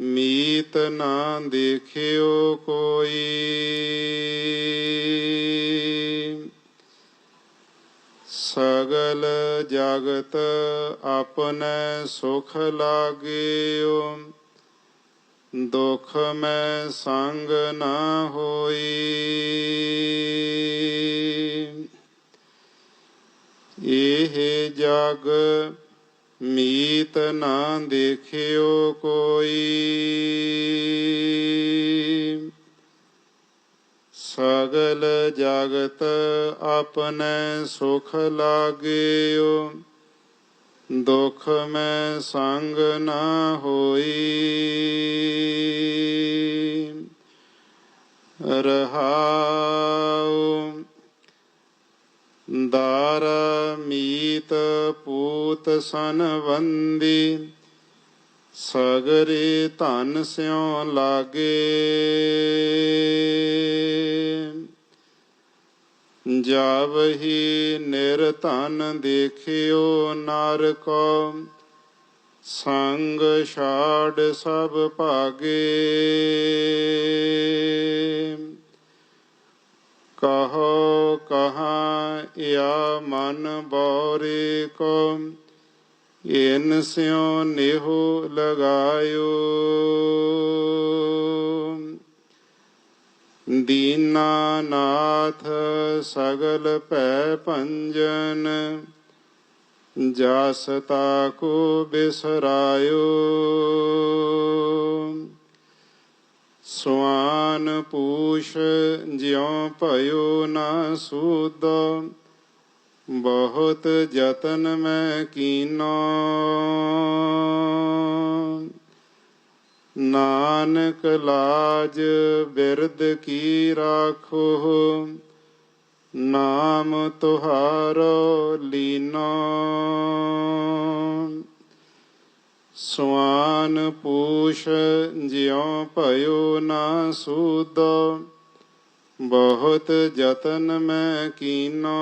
ਮੀਤ ਨਾ ਦੇਖਿਓ ਕੋਈ ਸਗਲ ਜਗਤ ਆਪਨੇ ਸੁਖ ਲਾਗਿਓ ਦੁਖ ਮੈਂ ਸੰਗ ਨਾ ਹੋਈ ਇਹ ਜਗ ਮੀਤ ਨਾ ਦੇਖਿਓ ਕੋਈ ਸਗਲ ਜਗਤ ਆਪਨੇ ਸੁਖ ਲਾਗਿਓ ਦੁਖ ਮੈਂ ਸੰਗ ਨਾ ਹੋਈ ਰਹਾਉ ਦਾਰ ਮੀਤ ਪੂਤ ਸੰਵੰਦੀ ਸਗਰੇ ਧਨ ਸਿਉ ਲਾਗੇ। ਜਾਵਹੀ ਨਿਰਧਨ ਦੇਖਿਓ ਨਰ ਕੋ ਸੰਗ ਛਾੜ ਸਭ ਭਾਗੇ। ਕਹੋ ਕਹਾ ਯਾ ਮਨ ਬੋਰੇ ਕੋ ਇਨ ਸਿਉ ਨਿਹੁ ਲਗਾਇਓ। ਦੀਨਾਨਾਥ ਸਗਲ ਭੈ ਭੰਜਨ ਜਸ ਤਾਕੋ ਬਿਸਰਾਇਓ। ਸੁਆਨ ਪੂਸ਼ ਜਿਉ ਭਇਓ ਨਾ ਸੂਦ। ਬਹੁਤ ਯਤਨ ਮੈਂ ਕੀਨੋ। ਨਾਨਕ ਲਾਜ ਬਿਰਦ ਕੀ ਰਾਖੋ। ਨਾਮ ਤੁਹਾਰੋ ਲੀਨੋ। ਸੁਆਨ ਪੂਸ਼ ਜਿਉ ਭਇਓ ਨਾ ਸੂਦ, ਬਹੁਤ ਯਤਨ ਮੈਂ ਕੀਨੋ।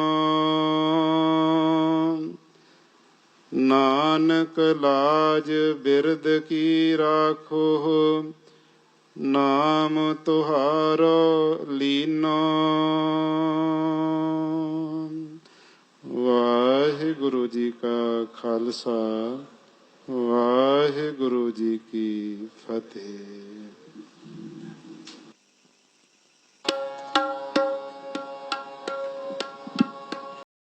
ਨਾਨਕ ਲਾਜ ਬਿਰਦ ਕੀ ਰਾਖੋ, ਨਾਮ ਤੁਹਾਰੋ ਲੀਨੋ। ਵਾਹਿਗੁਰੂ ਜੀ ਕਾ ਖਾਲਸਾ। ਵਾਹਿਗੁਰੂ ਜੀ ਕੀ ਫਤਿਹ